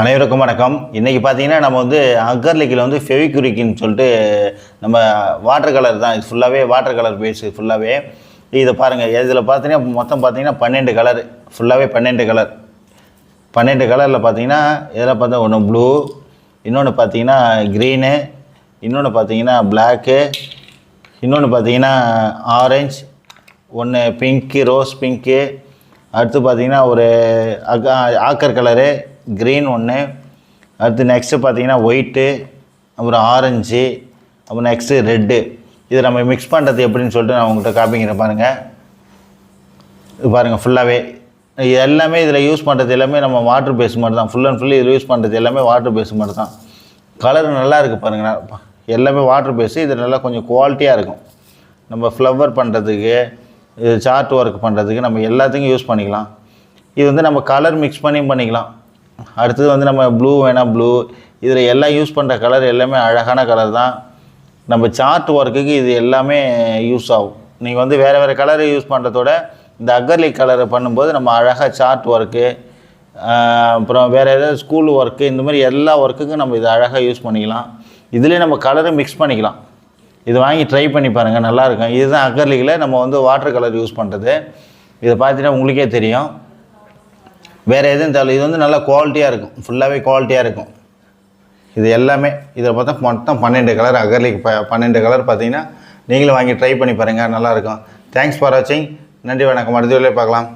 அனைவருக்கும் வணக்கம். இன்றைக்கி பார்த்தீங்கன்னா நம்ம வந்து அக்கர்லிக்கில் வந்து ஃபெவிகுரிக்கின்னு சொல்லிட்டு நம்ம வாட்டர் கலர் தான். இது ஃபுல்லாகவே வாட்டர் கலர் பேஸு ஃபுல்லாகவே இதை பாருங்கள் இதில் பார்த்தீங்கன்னா மொத்தம் பார்த்தீங்கன்னா பன்னெண்டு கலர் ஃபுல்லாகவே பன்னெண்டு கலர் பன்னெண்டு கலரில் பார்த்தீங்கன்னா இதில் பார்த்தா ஒன்று ப்ளூ இன்னொன்று பார்த்தீங்கன்னா க்ரீனு இன்னொன்று பார்த்தீங்கன்னா பிளாக்கு இன்னொன்று பார்த்தீங்கன்னா ஆரஞ்ச் ஒன்று பிங்க்கு ரோஸ் பிங்க்கு அடுத்து பார்த்தீங்கன்னா ஒரு அக்கா ஆக்கர் கலரு க்ரீன் ஒன்று அடுத்து நெக்ஸ்ட்டு பார்த்தீங்கன்னா ஒயிட்டு அப்புறம் ஆரஞ்சு அப்புறம் நெக்ஸ்ட்டு ரெட்டு இதை நம்ம மிக்ஸ் பண்ணுறது எப்படின்னு சொல்லிட்டு நான் உங்கள்கிட்ட காப்பிங்கிறேன் பாருங்கள் இது பாருங்கள் ஃபுல்லாகவே இது எல்லாமே இதில் யூஸ் பண்ணுறது எல்லாமே நம்ம வாட்டர் பேஸ் மட்டும் தான் ஃபுல் அண்ட் ஃபுல்லி இதில் யூஸ் பண்ணுறது எல்லாமே வாட்டர் பேஸ் மட்டும் தான் கலர் நல்லா இருக்குது பாருங்கள் எல்லாமே வாட்டர் பேஸு இது நல்லா கொஞ்சம் குவாலிட்டியாக இருக்கும். நம்ம ஃப்ளவர் பண்ணுறதுக்கு இது சார்ட் ஒர்க் பண்ணுறதுக்கு நம்ம எல்லாத்துக்கும் யூஸ் பண்ணிக்கலாம். இது வந்து நம்ம கலர் மிக்ஸ் பண்ணியும் பண்ணிக்கலாம். அடுத்தது வந்து நம்ம ப்ளூ வேணால் ப்ளூ இதில் எல்லாம் யூஸ் பண்ணுற கலர் எல்லாமே அழகான கலர் தான். நம்ம சார்ட் ஒர்க்குக்கு இது எல்லாமே யூஸ் ஆகும். நீங்கள் வந்து வேறு வேறு கலரை யூஸ் பண்ணுறதோட இந்த அக்கர்லிக் கலரை பண்ணும்போது நம்ம அழகாக சார்ட் ஒர்க்கு அப்புறம் வேறு ஏதாவது ஸ்கூல் ஒர்க்கு இந்த மாதிரி எல்லா ஒர்க்குக்கும் நம்ம இதை அழகாக யூஸ் பண்ணிக்கலாம். இதுலேயே நம்ம கலரை மிக்ஸ் பண்ணிக்கலாம். இது வாங்கி ட்ரை பண்ணி பாருங்கள் நல்லாயிருக்கும் இதுதான் அக்கர்லிக்கில் நம்ம வந்து வாட்டர் கலர் யூஸ் பண்ணுறது இதை பார்த்தீங்கன்னா உங்களுக்கே தெரியும். வேறு எதுவும் தேவை இது வந்து நல்லா குவாலிட்டியாக இருக்கும். ஃபுல்லாகவே குவாலிட்டியாக இருக்கும். இது எல்லாமே இதில் பார்த்தா மொத்தம் பன்னெண்டு கலர் அகர்லிக் ப பன்னெண்டு கலர் பார்த்தீங்கன்னா நீங்களும் வாங்கி ட்ரை பண்ணி பாருங்கள் நல்லாயிருக்கும் தேங்க்ஸ் ஃபார் வாட்சிங் நன்றி வணக்கம். அடுத்த பார்க்கலாம்.